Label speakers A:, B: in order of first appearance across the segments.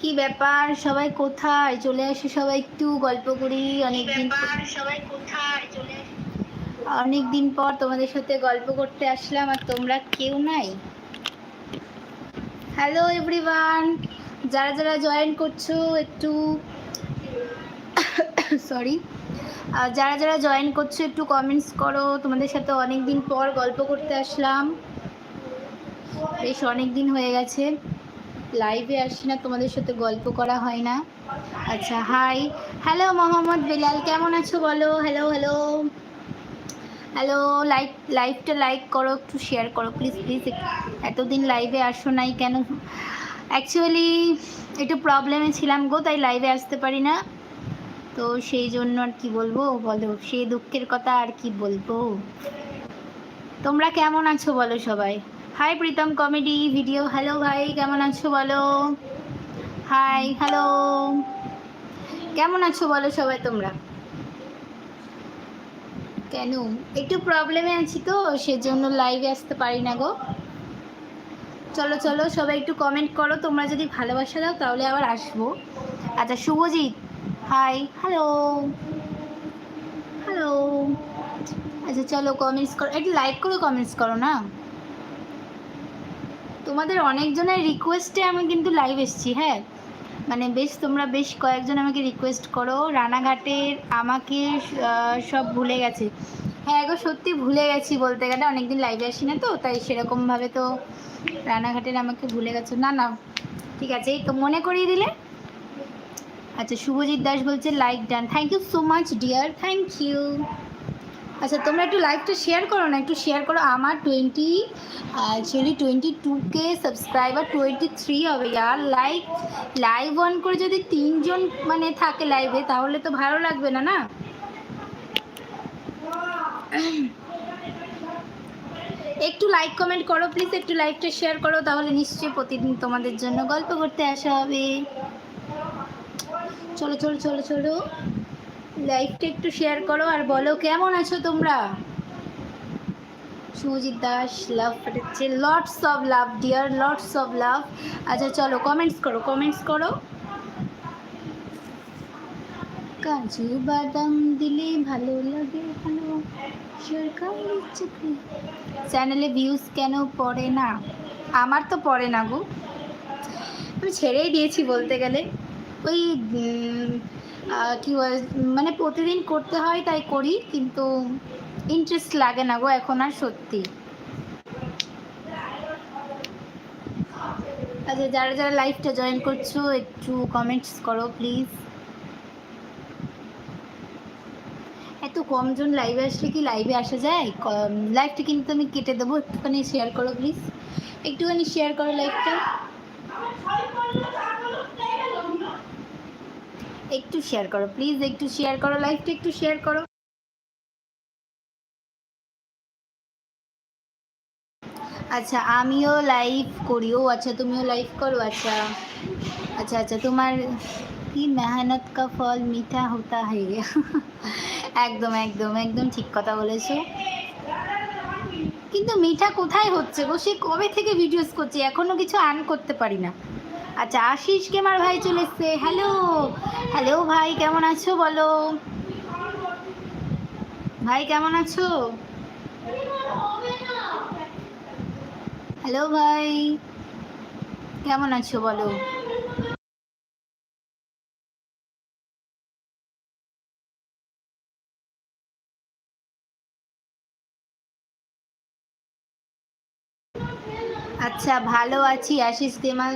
A: কি ব্যাপার? সবাই কোথায়? চলে আসে সবাই একটু গল্প করি অনেক দিন
B: সবাই কোথায়? চলে
A: অনেক দিন পর তোমাদের সাথে গল্প করতে আসলাম আর তোমরা কেউ নাই। হ্যালো এভরিওয়ান যারা যারা জয়েন করছ একটু সরি যারা যারা জয়েন করছ একটু কমেন্টস করো। তোমাদের সাথে অনেক দিন পর গল্প করতে আসলাম। বেশ অনেক দিন হয়ে গেছে। লাইভে আসি না, তোমাদের সাথে গল্প করা হয় না। আচ্ছা হাই হ্যালো মোহাম্মদ বিলাল, কেমন আছো বলো? হ্যালো হ্যালো হ্যালো লাইক লাইভটা লাইক করো, একটু শেয়ার করো প্লিজ প্লিজ এতদিন লাইভে আসো নাই কেন? অ্যাকচুয়ালি একটু প্রবলেমে ছিলাম গো, তাই লাইভে আসতে পারি না। তো সেই জন্য আর কি বলব, বলো, সেই দুঃখের কথা আর কি বলব? তোমরা কেমন আছো বলো সবাই? Hi Pritam comedy video hello ভাই, কেমন আছো বলো? হাই হ্যালো কেমন আছো বলো সবাই তোমরা? কেন? একটু প্রবলেমে আছি তো, সেজন্য লাইভে আসতে পারি না গো। চলো চলো, সবাই একটু কমেন্ট করো, তোমরা যদি ভালোবাসা দাও, তাহলে আবার আসব। আচ্ছা শুভজিৎ। হাই হ্যালো হ্যালো আচ্ছা চলো কমেন্টস করো। একটু লাইক করে কমেন্টস করো না? তোমাদের অনেকজনের রিকোয়েস্টে আমি কিন্তু লাইভ এসেছি হ্যাঁ? মানে বেশ, তোমরা বেশ কয়েকজন আমাকে রিকোয়েস্ট করো। রানাঘাটের আমাকে সব ভুলে গেছে। হ্যাঁ গো, সত্যি ভুলে গেছি বলতে গেলে। অনেকদিন লাইভে আসি না তো, তাই সেরকমভাবে তো রানাঘাটের আমাকে ভুলে গেছো। না না, ঠিক আছে, এই তো মনে করিয়ে দিলে। আচ্ছা শুভজিৎ দাস বলছে like done thank you so much dear thank you আচ্ছা তোমরা একটু লাইভটা শেয়ার করো না, একটু শেয়ার করো। আমার twenty actually twenty two K subscriber twenty three হবে আর লাইক লাইভ অন করে যদি তিনজন মানে থাকে লাইভে তাহলে তো ভালো লাগবে না না? একটু লাইক কমেন্ট করো প্লিজ একটু লাইভটা শেয়ার করো, তাহলে নিশ্চয়ই প্রতিদিন তোমাদের জন্য গল্প করতে আসা হবে। চলো চলো চলো চলো। লাইভটা একটু শেয়ার করো আর বলো, কেমন আছো তোমরা? সুজিত দাস, লাভ পাঠাচ্ছে lots of love dear lots of love আচ্ছা চলো কমেন্টস করো কমেন্টস করো। কাজু বাদাম দিলে ভালো লাগে, ভালো। চ্যানেলে ভিউজ কেন পড়ে না? আমার তো পড়ে না গো। আমি ছেড়েই দিয়েছি বলতে গেলে। ওই কি মানে প্রতিদিন করতে হয়, তাই করি, কিন্তু ইন্টারেস্ট লাগে না গো এখন আর সত্যি। আচ্ছা যারা যারা লাইভটা জয়েন করছ, একটু কমেন্টস করো প্লিজ এত কমজন লাইভে আসলে কি লাইভে আসা যায়? লাইভটা কিন্তু আমি কেটে দেবো, একটুখানি শেয়ার করো প্লিজ একটুখানি শেয়ার করো লাইভটা একটু শেয়ার করো প্লিজ একটু শেয়ার করো লাইভটা একটু শেয়ার করো। আচ্ছা আমিও লাইভ করি ও আচ্ছা তুমিও লাইভ করো আচ্ছা। আচ্ছা আচ্ছা তোমার কি মেহনত কা ফল মিঠা হতা হে একদম একদম একদম ঠিক কথা বলেছ। কিন্তু মিঠা কোথায় হচ্ছে গো? সে কবে থেকে ভিডিওস করছি? এখনও কিছু আর্ন করতে পারি না। আচ্ছা আশিস কেমার ভাই চলে এসছে। হ্যালো হ্যালো ভাই, কেমন আছো বলো? ভাই, কেমন আছো? হ্যালো ভাই, কেমন আছো বলো? আচ্ছা ভালো আছি। Ashis Demal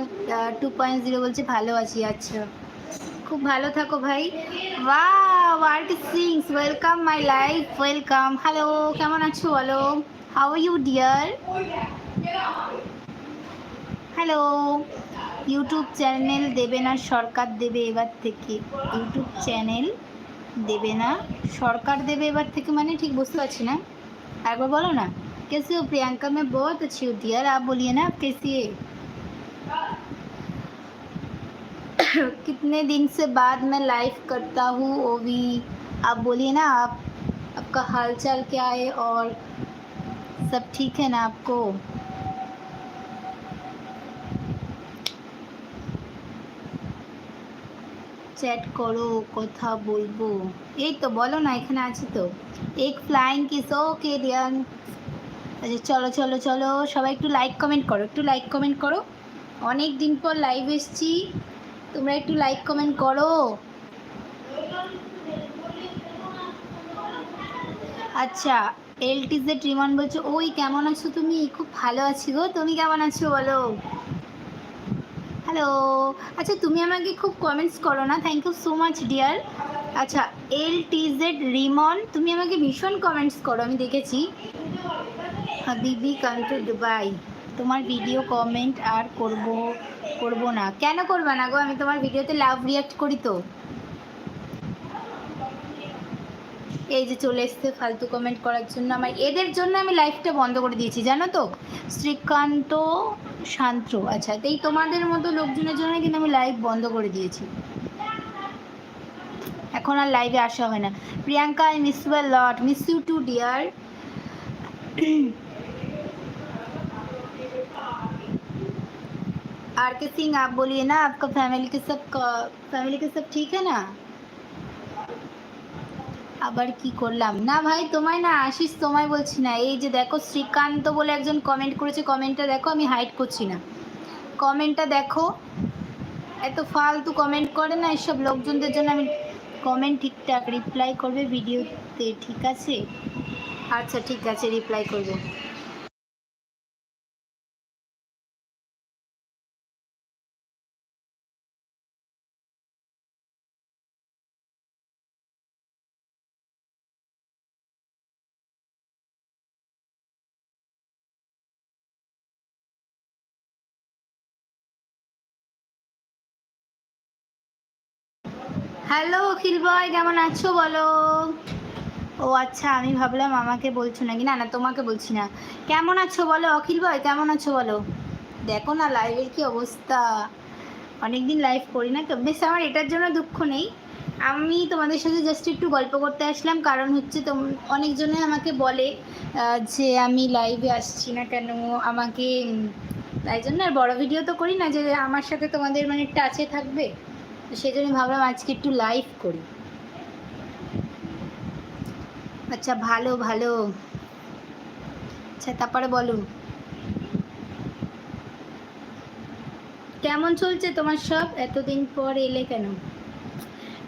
A: two point zero বলছে, ভালো আছি আচ্ছা। খুব ভালো থাকো ভাই। Wow art sings welcome my life welcome hello কেমন আছো বলো? How you dear hello YouTube channel দেবে না, সরকার দেবে এবার থেকে। ইউটিউব চ্যানেল দেবে না, সরকার দেবে এবার থেকে মানে ঠিক বুঝতে পারছি না। একবার বলো না। कैसे हो प्रियंका मैं बहुत अच्छी हूँ डियर आप बोलिए ना आप कैसी है कितने दिन से बाद मैं लाइव करता हूँ वो भी आप बोलिए ना आप आपका हाल चाल क्या है और सब ठीक है ना आपको চ্যাট করো কথা বলবো এই তো বলো না এখানে আছি তো এক ফ্লাইং কিস ওকে ডিয়ার আচ্ছা চলো চলো চলো, সবাই একটু লাইক কমেন্ট করো, একটু লাইক কমেন্ট করো। অনেক দিন পর লাইভ এসছি, তোমরা একটু লাইক কমেন্ট করো। আচ্ছা এল টিজেড রিমন বলছো, ওই, কেমন আছো তুমি? খুব ভালো আছি গো। তুমি কেমন আছো বলো? হ্যালো আচ্ছা তুমি আমাকে খুব কমেন্টস করো না thank you so much dear আচ্ছা এল টিজেড রিমন তুমি আমাকে ভীষণ কমেন্টস করো, আমি দেখেছি। হাবিবি কাম টু দুবাই। তোমার ভিডিও কমেন্ট আর করব করব না। কেন করবে না গো? আমি তোমার ভিডিওতে লাভ রিয়াক্ট করি তো। এই যে চলে এসছে ফালতু কমেন্ট করার জন্য। আমার এদের জন্য আমি লাইভটা বন্ধ করে দিয়েছি, জানো তো? শ্রীকান্ত শান্ত আচ্ছা তো এই তোমাদের মতো লোকজনের জন্য কিন্তু আমি লাইভ বন্ধ করে দিয়েছি। এখন আর লাইভে আসা হয় না। Priyanka I miss you lot miss you too dear are के सिंह आप बोलिए ना आपका फैमिली के सब फैमिली के सब ठीक है ना আবার কি করলাম না ভাই তোমায় না আশিস তোমায় বলছি না এই যে দেখো শ্রীকান্ত বলে একজন কমেন্ট করেছে কমেন্টটা দেখো আমি হাইড করছি না কমেন্টটা দেখো এত ফালতু কমেন্ট করে না এসব লোকজনদের জন্য আমি কমেন্ট ঠিকঠাক রিপ্লাই করবে ভিডিওতে ঠিক আছে আচ্ছা ঠিক আছে রিপ্লাই করবো হ্যালো অখিল বয়, কেমন আছো বলো? ও আচ্ছা আমি ভাবলাম আমাকে বলছো নাকি? না না, তোমাকে বলছি না। কেমন আছো বলো অখিল বয়, কেমন আছো বলো? দেখো না লাইভের কি অবস্থা। অনেকদিন লাইভ করি না তো। বেশ, আমার এটার জন্য দুঃখ নেই। আমি তোমাদের সাথে জাস্ট একটু গল্প করতে আসলাম। কারণ হচ্ছে তোম, অনেকজনে আমাকে বলে যে আমি লাইভে আসছি না কেন? আমাকে তাই জন্য আর বড় ভিডিও তো করি না, যে আমার সাথে তোমাদের মানে টাচে থাকবে। সেই জন্য ভাবলাম আজকে একটু লাইভ করি। আচ্ছা ভালো ভালো। আচ্ছা তারপরে বলো কেমন চলছে তোমার সব? এতদিন পর এলে কেন?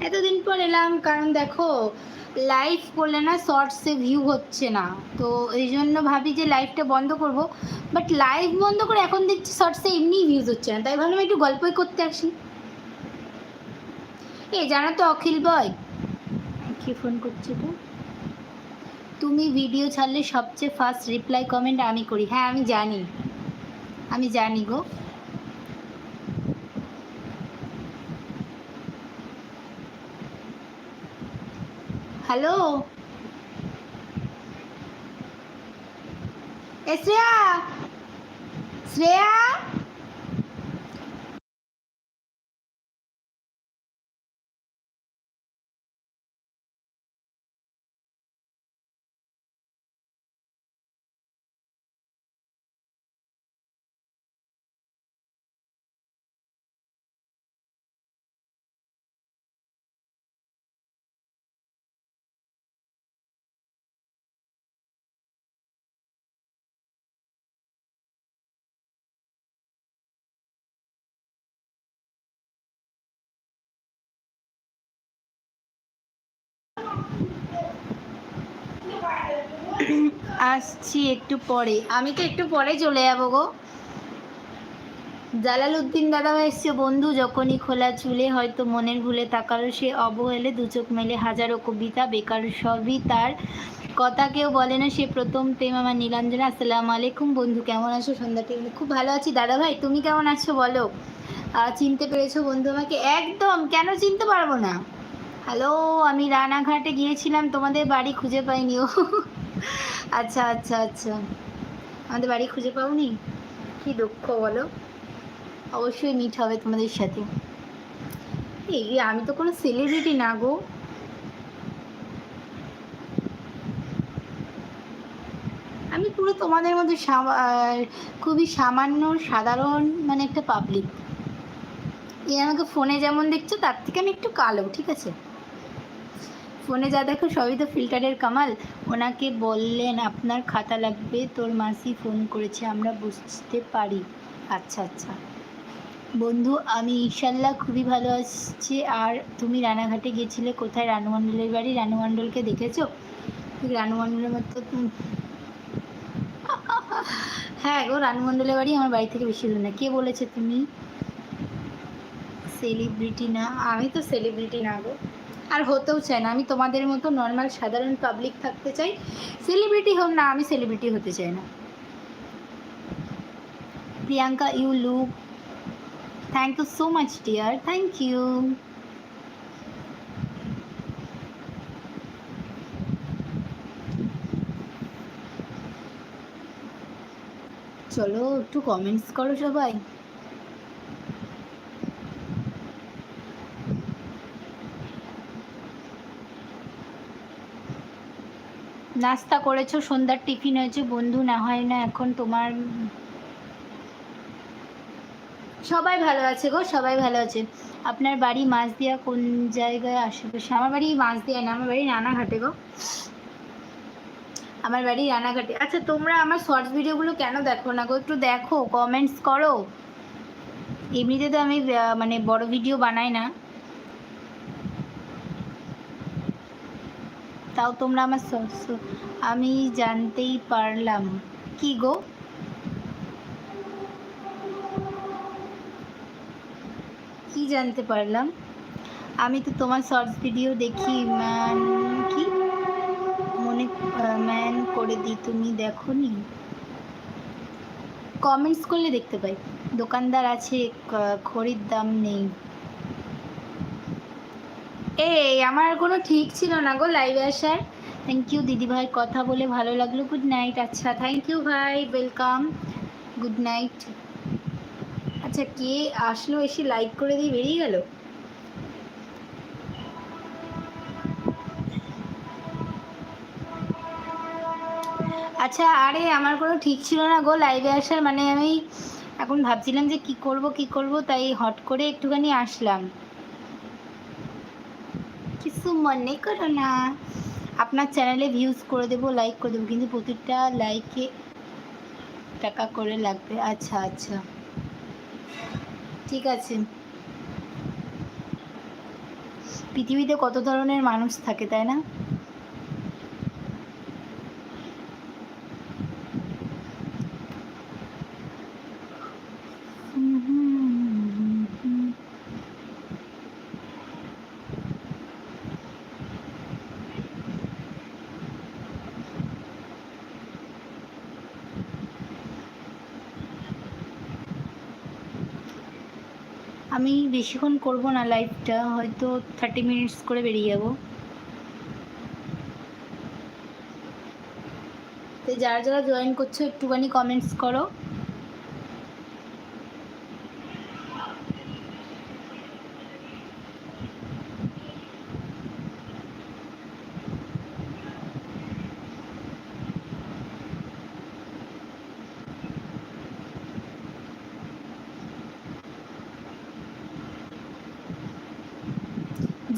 A: এতদিন পর এলাম, কারণ দেখো লাইভ করলে না শর্টসে ভিউ হচ্ছে না। তো এই জন্য ভাবি যে লাইভটা বন্ধ করব। বাট লাইভ বন্ধ করে এখন দেখছি শর্টসে এমনিই ভিউজ হচ্ছে না। তাই ভাবলাম একটু গল্পই করতে আসি। এ জানো তো অখিল বয়। কি ফোন করছে তো? তুমি ভিডিও ছাড়লে সবচেয়ে ফার্স্ট রিপ্লাই কমেন্ট আমি করি। হ্যাঁ আমি জানি। আমি জানি গো। হ্যালো? এ শ্রেয়া? শ্রেয়া? আসছি একটু পরে। আমি তো একটু পরে চলে যাব গো। জালালউদ্দিন দাদা এসছে বন্ধু, যখনই খোলা চুলে হয়তো মনের ভুলে তাকালো সে অবহেলে দু চোখ মেলে হাজারো কবিতা, বেকার সবই তার। কথা কেউ বলে না, সে প্রথম প্রেম আমার নীলাঞ্জনা। আসসালামু আলাইকুম বন্ধু, কেমন আছো? সন্ধ্যা টিভি খুব ভালো আছি। দাদা ভাই তুমি কেমন আছো বলো? চিনতে পেরেছ বন্ধু আমাকে? একদম, কেন চিনতে পারব না? হ্যালো আমি রানাঘাটে গিয়েছিলাম, তোমাদের বাড়ি খুঁজে পাইনি। ও আচ্ছা আচ্ছা আচ্ছা। আমাদের বাড়ি খুঁজে পাওনি? কি দুঃখ বলো। অবশ্যই মিট হবে তোমাদের সাথে। এই আমি তো কোনো সেলিব্রিটি না গো। আমি পুরো তোমাদের মধ্যে খুবই সামান্য, সাধারণ মানে একটা পাবলিক এ আমাকে ফোনে যেমন দেখছ, তার থেকে আমি একটু কালো, ঠিক আছে? ফোনে যা দেখো, সবই তো ফিল্টারের কামাল। ওনাকে বললেন, আপনার খাতা লাগবে, তোর মাসি ফোন করেছে, আমরা বুঝতে পারি। আচ্ছা আচ্ছা। বন্ধু, আমি ইনশাল্লাহ খুবই ভালো আছি। আর তুমি রানাঘাটে গিয়েছিলে, কোথায়? রানু মণ্ডলের বাড়ি? রানু মণ্ডলকে দেখেছ? রানু মণ্ডলের মতো হ্যাঁ গো রানু মণ্ডলের বাড়ি আমার বাড়ি থেকে বেশি দূর না। কে বলেছে তুমি? সেলিব্রিটি না? আমি তো সেলিব্রিটি না গো। আর হতেও চাই না। আমি তোমাদের মতো নর্মাল সাধারণ পাবলিক থাকতে চাই। সেলিব্রিটি হোক না, আমি সেলিব্রিটি হতে চাই না। Priyanka you look thank you so much dear thank you চলো, একটু কমেন্টস করো সবাই। নাস্তা করেছ, সন্ধ্যার টিফিন হয়েছে, বন্ধু না হয় না এখন তোমার? সবাই ভালো আছে গো, সবাই ভালো আছে। আপনার বাড়ি মাছ মাছদিয়া কোন জায়গায় আশেপাশে? আমার বাড়ি মাছ মাছদিয়া না, আমার বাড়ি রানাঘাটে গো। আমার বাড়ি রানাঘাটে। আচ্ছা তোমরা আমার শর্টস ভিডিওগুলো কেন দেখো না গো? একটু দেখো কমেন্টস করো। এমনিতে তো আমি মানে বড় ভিডিও বানাই না। তাও তোমরা আমার আমি জানতেই পারলাম। কি গো? কি জানতে পারলাম? আমি তো তোমার শর্টস ভিডিও দেখি, ম্যান কি? মনে, ম্যান করে দিই তুমি দেখো নি কমেন্টস করলে দেখতে পাই। দোকানদার আছে খড়ির দাম নেই। এই, আমার কোনো ঠিক ছিল না গো লাইভে আসার। থ্যাংক ইউ দিদি ভাই, কথা বলে ভালো লাগল। গুড নাইট আচ্ছা থ্যাংক ইউ ভাই ওয়েলকাম গুড নাইট আচ্ছা কে আসলো এসে লাইক করে দিয়ে বেরিয়ে গেল? আচ্ছা আরে, আমার কোনো ঠিক ছিল না গো লাইভে আসার মানে আমি এখন ভাবছিলাম যে কি করব কি করব, তাই হট করে একটুখানি আসলাম। কিছু মনে করো না। আপনার চ্যানেলে ভিউজ করে দেবো লাইক করে দেবো, কিন্তু প্রতিটা লাইকে টাকা করে লাগবে। আচ্ছা আচ্ছা। ঠিক আছে। পৃথিবীতে কত ধরনের মানুষ থাকে, তাই না? আমি বেশিক্ষণ করব না লাইভটা হয়তো থার্টি মিনিটস করে বেরিয়ে যাব। তো যারা যারা জয়েন করছ, একটুখানি কমেন্টস করো।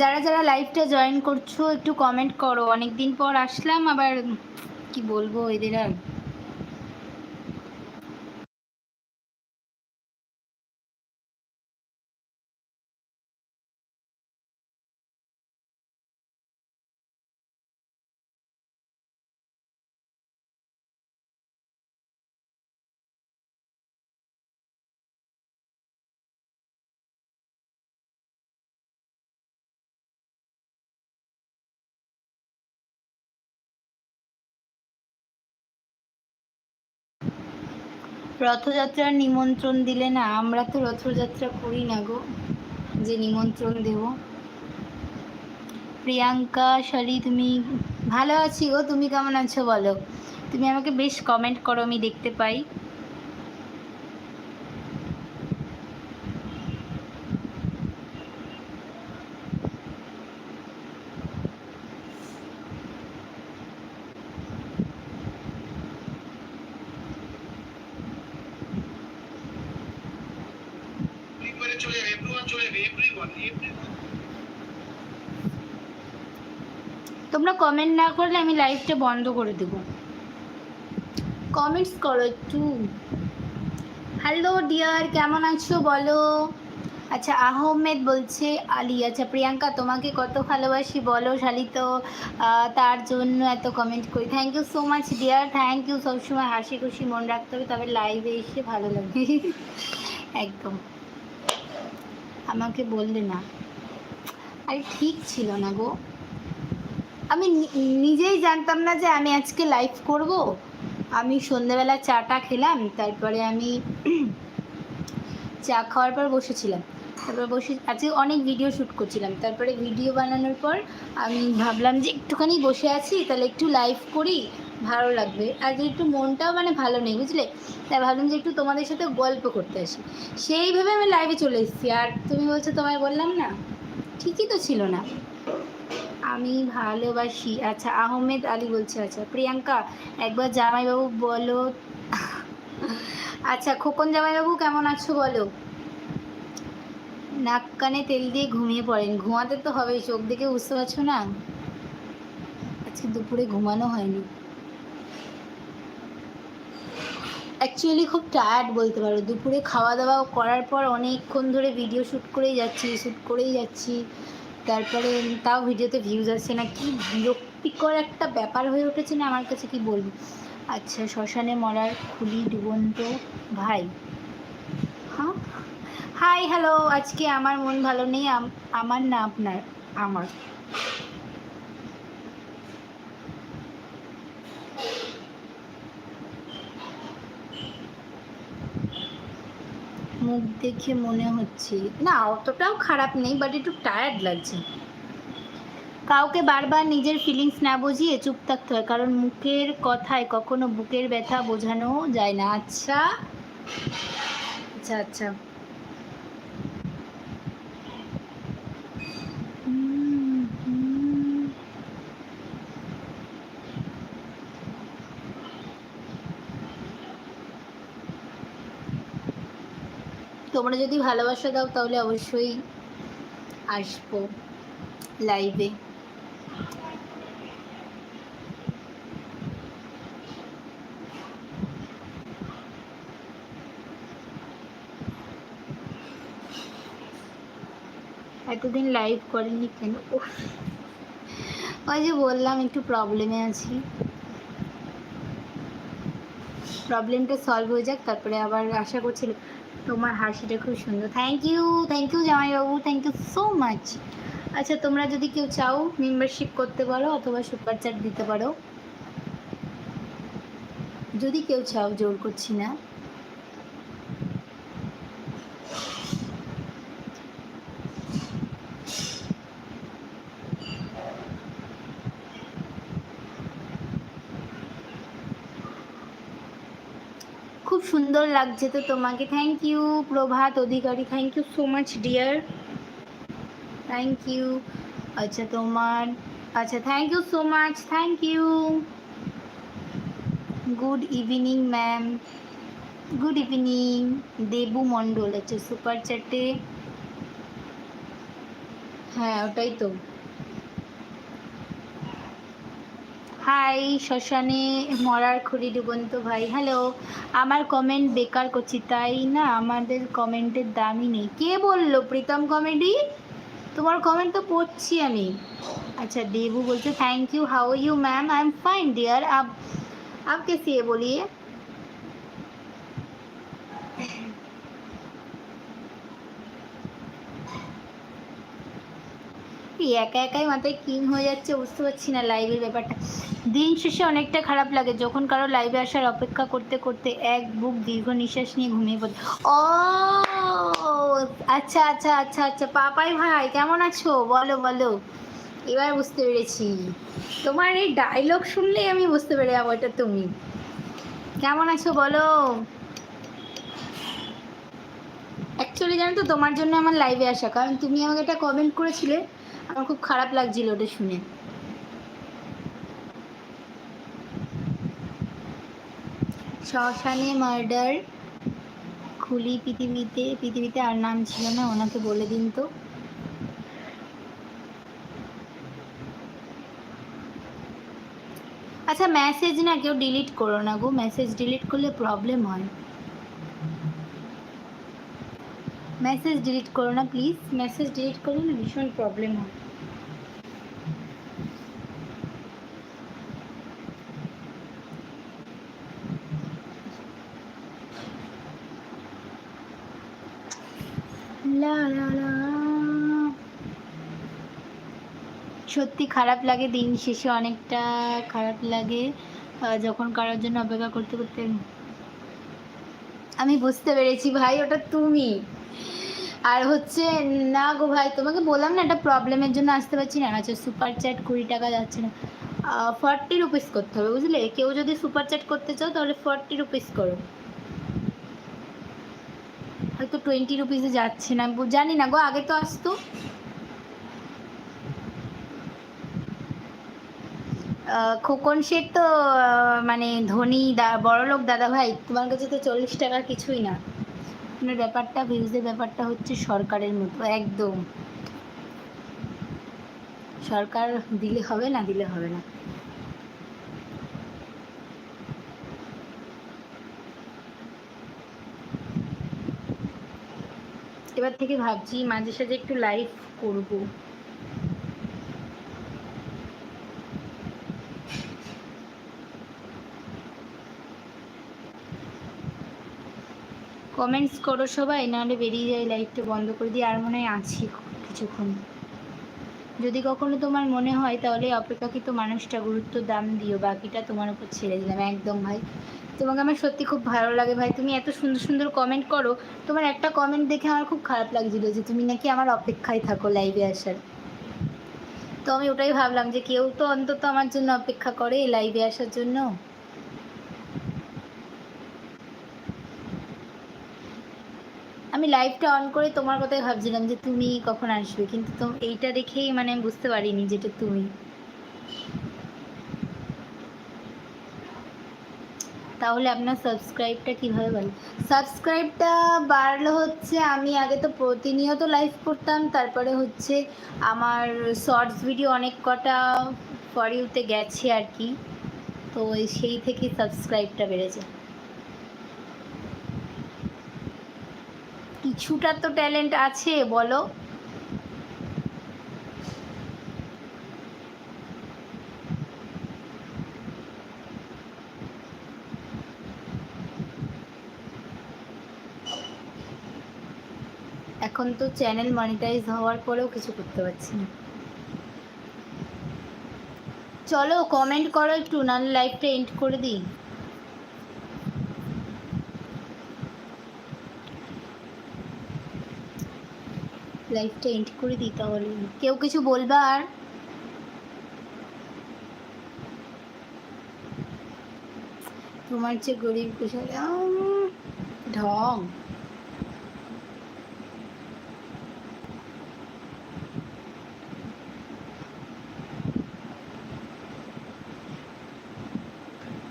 A: যারা যারা লাইভটা জয়েন করছ, একটু কমেন্ট করো। অনেক দিন পর আসলাম, আবার কি বলব, এদের আর রথযাত্রার নিমন্ত্রণ দিলে না, আমরা তো রথযাত্রা করি না গো। যে নিমন্ত্রণ দেব। প্রিয়াঙ্কা, শালি, তুমি ভালো আছি গো? তুমি কেমন আছো বলো? তুমি আমাকে বেশ কমেন্ট করো, আমি দেখতে পাই
C: চলে যাবে এভরিওয়ান চলে যাবে এভরিওয়ান এভরিওয়ান
A: তোমরা কমেন্ট না করলে আমি লাইভটা বন্ধ করে দেব। কমেন্টস করো একটু। হ্যালো ডিয়ার কেমন আছো বলো? আচ্ছা আহমেদ বলছে, আলী আচ্ছা প্রিয়াঙ্কা, তোমাকে কত ভালোবাসি বলো শালি তো তার জন্য এত কমেন্ট করি। Thank you so much dear thank you সবসময় হাসি খুশি মন রাখতে হবে, তবে লাইভে এসে ভালো লাগে। একদম। আমাকে বললে না। আরে, ঠিক ছিল না গো। আমি নিজেই জানতাম না যে আমি আজকে লাইভ করব। আমি সন্ধ্যেবেলা চাটা খেলাম, তারপরে আমি চা খাওয়ার পর বসেছিলাম। তারপর বসে, আজকে অনেক ভিডিও শ্যুট করছিলাম। তারপরে ভিডিও বানানোর পর আমি ভাবলাম যে একটুখানি বসে আছি, তাহলে একটু লাইভ করি, ভালো লাগবে। আর একটু মনটাও মানে ভালো নেই, বুঝলে? তাই ভাবলাম যে একটু তোমাদের সাথে গল্প করতে আসি। সেইভাবে আমি লাইভে চলে এসেছি। আর তুমি বলছো, তোমায় বললাম না? ঠিকই তো ছিল না। আমি ভালোবাসি। আচ্ছা আহমেদ আলী বলছে আচ্ছা প্রিয়াঙ্কা, একবার জামাইবাবু বলো। আচ্ছা খোকন জামাইবাবু কেমন আছো বলো? নাক কানে তেল দিয়ে ঘুমিয়ে পড়েন। ঘুমাতে তো হবেই, চোখ দেখে বুঝতে পারছ না? আজকে দুপুরে ঘুমানো হয়নি। অ্যাকচুয়ালি খুব টায়ার্ড বলতে পারো। দুপুরে খাওয়া দাওয়া করার পর অনেকক্ষণ ধরে ভিডিও শ্যুট করেই যাচ্ছি শ্যুট করেই যাচ্ছি। তারপরে তাও ভিডিওতে ভিউজ আসছে না। কি বিরক্তিকর একটা ব্যাপার হয়ে উঠেছে না আমার কাছে, কি বলব? আচ্ছা শ্মশানে মরার খুলি ডুবন্ত ভাই। হ্যাঁ? হাই হ্যালো আজকে আমার মন ভালো নেই আমার না আপনার, আমার। মুখ দেখে মনে হচ্ছে। না, অতটাও খারাপ নেই বাট একটু টায়ার্ড লাগছে। কাউকে বারবার নিজের ফিলিংস না বুঝিয়ে চুপ থাকতে হয়, কারণ মুখের কথায় কখনো বুকের ব্যথা বোঝানো যায় না। আচ্ছা। আচ্ছা আচ্ছা। তোমরা যদি ভালোবাসা দাও, তাহলে অবশ্যই আসব লাইভে এতদিন লাইভ করেনি কেন। ওই যে বললাম, একটু প্রবলেমে আছি। প্রবলেমটা সলভ হয়ে যাক, তারপরে আবার আশা করছিল তোমার হাসিটা খুব সুন্দর। থ্যাংক ইউ থ্যাংক ইউ জামাইবাবু থ্যাংক ইউ সো মাচ আচ্ছা তোমরা যদি কেউ চাও মেম্বারশিপ করতে পারো অথবা সুপার চ্যাট দিতে পারো। যদি কেউ চাও জোর করছি না। সুন্দর লাগছে তো তোমাকে। Thank you Prabhat, Adhikari. Thank you so much dear thank you আচ্ছা তোমার আচ্ছা thank you so much thank you good evening ma'am good evening Debu Mondal আচ্ছা সুপার চ্যাটে হ্যাঁ ওটাই তো। হাই শ্মশানে মরার খুঁড়ি ডুবন্ত ভাই হ্যালো আমার কমেন্ট বেকার করছি তাই না আমাদের কমেন্টের দামই নেই কে বললো প্রীতম কমেডি তোমার কমেন্ট তো পড়ছি আমি अच्छा देबू बोलते thank you how you ma'am I am fine dear आप आप कैसी है बोलिए এই একা একাই মাথায় কিং হয়ে যাচ্ছে, বুঝতে পারছি না লাইভের ব্যাপারটা। দিন শেষে অনেকটা খারাপ লাগে, যখন কারও লাইভে আসার অপেক্ষা করতে করতে এক বুক দীর্ঘ নিঃশ্বাস নিয়ে ঘুমিয়ে পড়ে। ও আচ্ছা আচ্ছা আচ্ছা আচ্ছা পাপাই ভাই, কেমন আছো? বলো বলো। এবার বুঝতে পেরেছি। তোমার এই ডায়লগ শুনলেই আমি বুঝতে পেরে যাব, এটা তুমি। কেমন আছো, বলো? অ্যাকচুয়ালি জানো তো, তোমার জন্য আমার লাইভে আসা। কারণ তুমি আমাকে একটা কমেন্ট করেছিলে আমার খুব খারাপ লাগছিল ওটা শুনে। শ্মশানে মার্ডার, খুলি পৃথিবীতে পৃথিবীতে আর নাম ছিল না, ওনাকে বলে দিন তো। আচ্ছা মেসেজ না, কেউ ডিলিট করো না গো। মেসেজ ডিলিট করলে প্রবলেম হয়। মেসেজ ডিলিট করো না প্লিজ মেসেজ ডিলিট করলে না, ভীষণ প্রবলেম হয়। সত্যি খারাপ লাগে দিন শেষে অনেকটা খারাপ লাগে যখন কারোর জন্য অপেক্ষা করতে করতে। আমি বুঝতে পেরেছি ভাই, ওটা তুমি। আর হচ্ছে, না গো ভাই, তোমাকে বললাম না, একটা প্রবলেমের জন্য আসতে পারছি না। আচ্ছা সুপার চ্যাট কুড়ি টাকা যাচ্ছে না। ফর্টি রুপিস করতে হবে, বুঝলে? কেউ যদি সুপার চ্যাট করতে চাও, তাহলে ফর্টি রুপিস করো। হয়তো টোয়েন্টি রুপিসে যাচ্ছে না জানি না গো, আগে তো আসতো। খোকন শেঠ তো মানে ধনী দা বড়লোক দাদা ভাই, তোমার কাছে তো চল্লিশ টাকা কিছুই না। মানে ব্যাপারটা ভিউজের ব্যাপারটা হচ্ছে সরকারের মতো, একদম। সরকার দিলে হবে না, দিলে হবে না। এবার থেকে ভাবছি, মাঝে সাঝে একটু লাইভ করব। কমেন্টস করো সবাই, নাহলে বেরিয়ে যাই লাইভটা বন্ধ করে দিয়ে আর মনে হয় আছি কিছুক্ষণ। যদি কখনো তোমার মনে হয় তাহলে অপেক্ষাকৃত মানুষটা গুরুত্ব দাম দিও, বাকিটা তোমার উপর ছেড়ে দিলাম, একদম ভাই। তোমাকে আমার সত্যি খুব ভালো লাগে ভাই, তুমি এত সুন্দর সুন্দর কমেন্ট করো, তোমার একটা কমেন্ট দেখে আমার খুব খারাপ লাগছিল যে তুমি নাকি আমার অপেক্ষায় থাকো লাইভে আসার। তো আমি ওটাই ভাবলাম যে কেউ তো অন্তত আমার জন্য অপেক্ষা করে লাইভে আসার জন্য। আমি লাইভটা অন করে তোমার কথাই ভাবছিলাম যে তুমি কখন আসবে, কিন্তু তো এইটা দেখেই মানে বুঝতে পারিনি যেটা তুমি। তাহলে আপনার সাবস্ক্রাইবটা কীভাবে বাড়লো? সাবস্ক্রাইবটা বাড়লো হচ্ছে আমি আগে তো প্রতিনিয়ত লাইভ করতাম, তারপরে হচ্ছে আমার শর্টস ভিডিও অনেক কটা ফর ইউতে গেছে আর কি। তো সেই থেকে সাবস্ক্রাইবটা বেড়েছে। কিছুটা তো ট্যালেন্ট আছে, বলো। এখন তো চ্যানেল মনিটাইজ হওয়ার পরেও কিছু করতে পারছি না। চলো কমেন্ট করো, একটু নাহলে লাইভটা এন্ড করে দিই। লাইফটা এন্ড করে দিই তাহলে। কেউ কিছু বলবা আর? তোমার যে গরিব কুশল ঢং।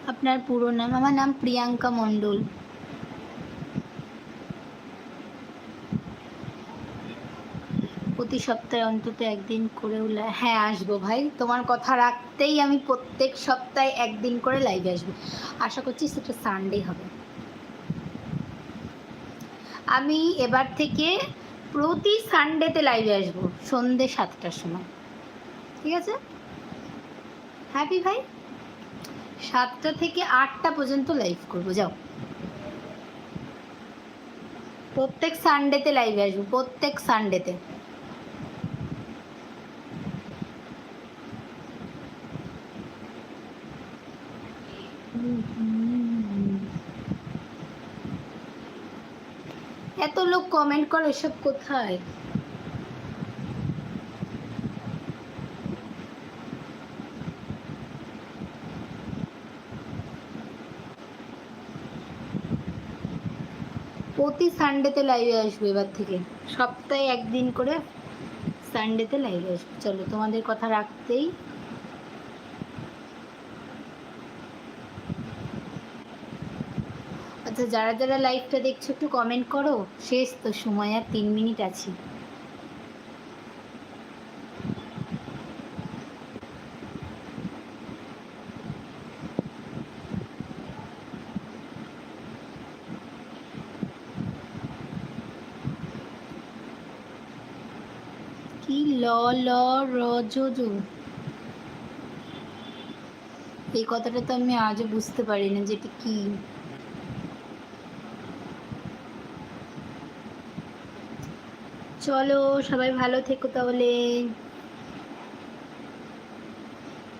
A: আপনার পুরো নাম? আমার নাম প্রিয়াঙ্কা মণ্ডল। প্রতি সপ্তাহে অন্তত একদিন করে হ্যাঁ আসব ভাই। তোমার কথা রাখতেই আমি প্রত্যেক সপ্তাহে একদিন করে লাইভে আসব। আশা করছি সেটা সানডে হবে। আমি এবার থেকে প্রতি সানডেতে লাইভে আসব, সন্ধে সাতটার সময়। ঠিক আছে? হ্যাপি ভাই? সাতটা থেকে আটটা পর্যন্ত লাইভ করব, যাও। প্রত্যেক সানডেতে লাইভে আসব, প্রত্যেক সানডেতে এত লোক কমেন্ট করে, এসব কোথায়? প্রতি সানডেতে লাইভে আসব এবার থেকে। সপ্তাহে একদিন করে সানডেতে লাইভে আসব। চলো তোমাদের কথা রাখতেই আচ্ছা যারা যারা লাইভটা দেখছ, একটু কমেন্ট করো। শেষ তো, সময় আর তিন মিনিট আছে। কি ল ল, র এই কথাটা তো আমি আজও বুঝতে পারি না যে এটা কি। চলো, সবাই ভালো থেকো তাহলে।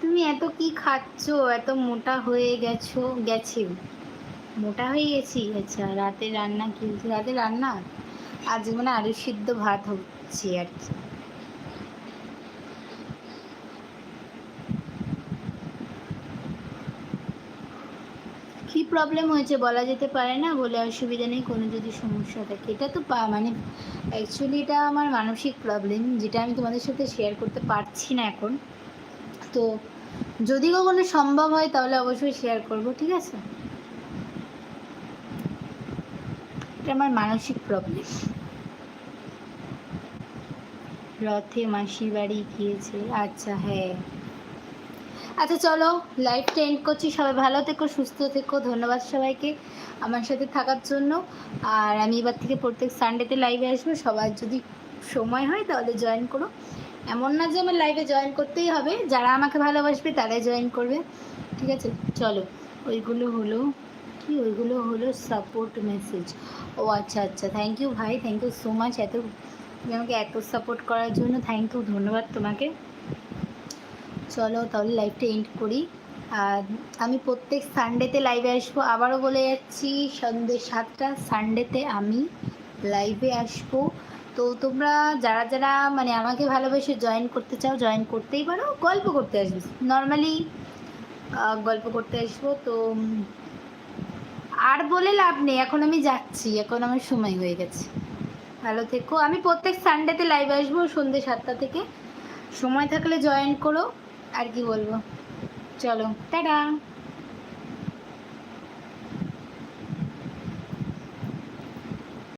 A: তুমি এত কি খাচ্ছ? এত মোটা হয়ে গেছো, গেছে। মোটা হয়ে গেছি? আচ্ছা রাতে রান্না কি? রাতে রান্না? আজ মানে আলু সিদ্ধ ভাত হচ্ছে আর কি। প্রবলেম হয়েছে বলা যেতে পারে না বলে অসুবিধা নেই, কোনো যদি সমস্যা থাকে। এটা তো পা মানে অ্যাকচুয়ালি এটা আমার মানসিক প্রবলেম যেটা আমি তোমাদের সাথে শেয়ার করতে পারছি না এখন। তো যদি কখনো সম্ভব হয় তাহলে অবশ্যই শেয়ার করব, ঠিক আছে? এটা আমার মানসিক প্রবলেম রথে মাসির বাড়ি গিয়েছে। আচ্ছা হ্যাঁ। আচ্ছা চলো লাইভটা এন্ড করছি। সবাই ভালো থেকো, সুস্থ থেকো, ধন্যবাদ সবাইকে আমার সাথে থাকার জন্য। আর আমি এবার থেকে প্রত্যেক সানডেতে লাইভে আসব। সবার যদি সময় হয় তাহলে জয়েন করো। এমন না যে আমার লাইভে জয়েন করতেই হবে। যারা আমাকে ভালোবাসবে তারাই জয়েন করবে। ঠিক আছে? চলো, ওইগুলো হলো কি? ওইগুলো হলো সাপোর্ট মেসেজ ও আচ্ছা আচ্ছা থ্যাংক ইউ ভাই থ্যাংক ইউ সো মাচ এত তুমি আমাকে এত সাপোর্ট করার জন্য। থ্যাংক ইউ ধন্যবাদ তোমাকে। চলো তাহলে লাইভটা এন্ড করি। আর আমি প্রত্যেক সানডেতে লাইভে আসব। আবারও বলে যাচ্ছি সন্ধ্যে সাতটা সানডেতে আমি লাইভে আসব। তো তোমরা যারা যারা মানে আমাকে ভালোবেসে জয়েন করতে চাও জয়েন করতেই পারো। গল্প করতে আসবে। নর্মালি গল্প করতে আসব। তো আর বলে লাভ নেই। এখন আমি যাচ্ছি। এখন আমার সময় হয়ে গেছে। ভালো থেকো। আমি প্রত্যেক সানডেতে লাইভে আসব সন্ধ্যে সাতটা থেকে। সময় থাকলে জয়েন করো। আর কি বলব? চলো টাটা!